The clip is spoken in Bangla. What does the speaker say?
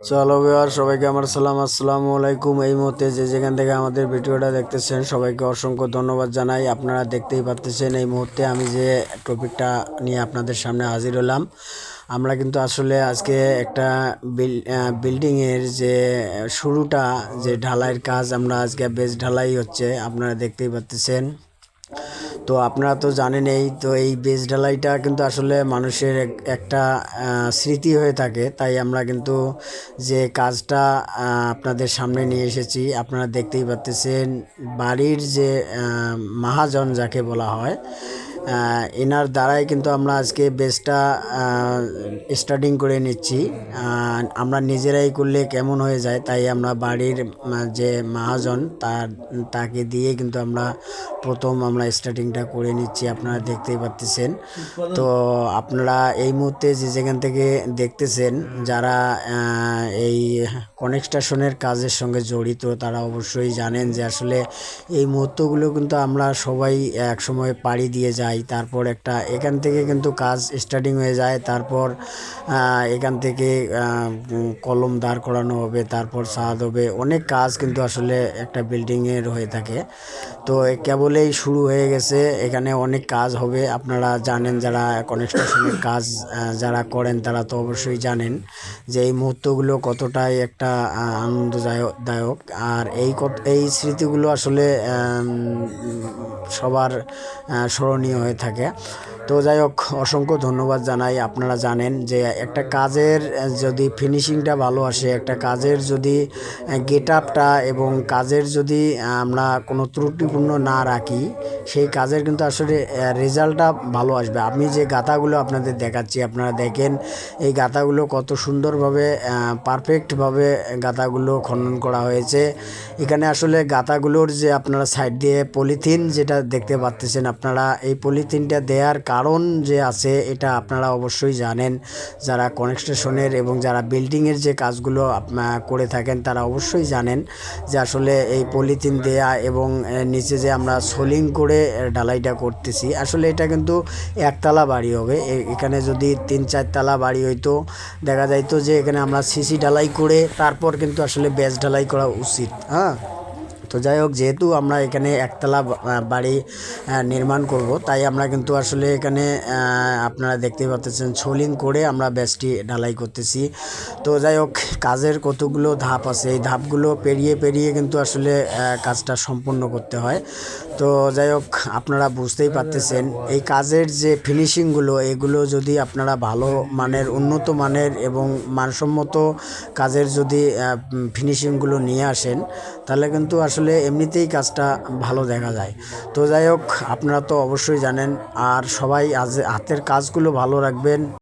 চলো বিহার সবাইকে আমার সালাম, আসসালামু আলাইকুম। এই মুহূর্তে যে যেখান থেকে আমাদের ভিডিওটা দেখতেছেন, সবাইকে অসংখ্য ধন্যবাদ জানাই। আপনারা দেখতেই পাচ্ছেন এই মুহূর্তে আমি যে টপিকটা নিয়ে আপনাদের সামনে হাজির হলাম। আমরা কিন্তু আসলে আজকে একটা বিল্ডিংয়ের যে শুরুটা, যে ঢালাইয়ের কাজ আমরা আজকে বেশ ঢালাই হচ্ছে, আপনারা দেখতেই পাচ্ছেন তো আপনারা তো জানেনই তো এই বেজ ঢালাইটা কিন্তু আসলে মানুষের একটা স্মৃতি হয়ে থাকে। তাই আমরা কিন্তু যে কাজটা আপনাদের সামনে নিয়ে এসেছি, আপনারা দেখতেই পাচ্ছেন বাড়ির যে মহাজন যাকে বলা হয় এনার দ্বারাই কিন্তু আমরা আজকে বেসটা স্টার্টিং করে নিচ্ছি। আমরা নিজেরাই করলে কেমন হয়ে যায় তাই আমরা বাড়ির যে মহাজন, তার, তাকে দিয়ে কিন্তু আমরা প্রথম আমরা স্টার্টিংটা করে নিচ্ছি। আপনারা দেখতেই পাচ্ছেন। তো আপনারা এই মুহূর্তে যে যেখান থেকে দেখতেছেন, যারা এই কনস্ট্রাকশনের কাজের সঙ্গে জড়িত, তারা অবশ্যই জানেন যে আসলে এই মুহূর্তগুলো কিন্তু আমরা সবাই এক সময় পাড়ি দিয়ে যাই। তারপর একটা, এখান থেকে কিন্তু কাজ স্টার্টিং হয়ে যায়। তারপর এখান থেকে কলম দাঁড় করানো হবে, তারপর ছাদ হবে। অনেক কাজ কিন্তু আসলে একটা বিল্ডিংয়ের হয়ে থাকে। তো কেবলেই শুরু হয়ে গেছে। এখানে অনেক কাজ হবে। আপনারা জানেন যারা কনস্ট্রাকশনের কাজ যারা করেন তারা তো অবশ্যই জানেন যে এই মুহূর্তগুলো কতটাই একটা আনন্দদায়ক। আর এই এই স্মৃতিগুলো আসলে সবার স্মরণীয় হয়ে থাকে। তো যাই হোক অসংখ্য ধন্যবাদ জানাই। আপনারা জানেন যে একটা কাজের যদি ফিনিশিংটা ভালো আসে, একটা কাজের যদি গেট আপটা এবং কাজের যদি আমরা কোনো ত্রুটিপূর্ণ না রাখি, সেই কাজের কিন্তু আসলে রেজাল্টটা ভালো আসবে। আমি যে গাথাগুলো আপনাদের দেখাচ্ছি, আপনারা দেখেন, এই গাথাগুলো কত সুন্দরভাবে পারফেক্টভাবে গাথাগুলো খনন করা হয়েছে। এখানে আসলে গাথাগুলোর যে আপনারা সাইড দিয়ে পলিথিন যেটা দেখতে পাচ্ছেন আপনারা এই পলিথিনটা দেওয়ার কারণ যে আছে, এটা আপনারা অবশ্যই জানেন। যারা কনস্ট্রাকশনের এবং যারা বিল্ডিংয়ের যে কাজগুলো করে থাকেন, তারা অবশ্যই জানেন যে আসলে এই পলিথিন দেয়া এবং নিচে যে আমরা সোলিং করে ঢালাইটা করতেছি, আসলে এটা কিন্তু একতলা বাড়ি হবে। এখানে যদি তিন চারতলা বাড়ি হইতো, দেখা যাইতো যে এখানে আমরা সিসি ঢালাই করে, তারপর কিন্তু আসলে বেজ ঢালাই করা উচিত হ্যাঁ? তো যাই হোক, যেহেতু আমরা এখানে একতলা বাড়ি নির্মাণ করব, তাই আমরা কিন্তু আসলে এখানে আপনারা দেখতে পাচ্ছেন ছোলিং করে আমরা ব্যাসটি ঢালাই করতেছি। তো যাই হোক, কাজের কতগুলো ধাপ আছে, এই ধাপগুলো পেরিয়ে পেরিয়ে কিন্তু আসলে কাজটা সম্পূর্ণ করতে হয়। তো যাই হোক, আপনারা বুঝতেই পারতেছেন। এই কাজের যে ফিনিশিংগুলো এগুলো যদি আপনারা ভালো মানের, উন্নত মানের এবং মানসম্মত কাজের যদি ফিনিশিংগুলো নিয়ে আসেন, তাহলে কিন্তু আসলে এমনিতেই কাজটা ভালো দেখা যায়। তো যাই হোক, আপনারা তো অবশ্যই জানেন, আর সবাই আজ হাতের কাজগুলো ভালো রাখবেন।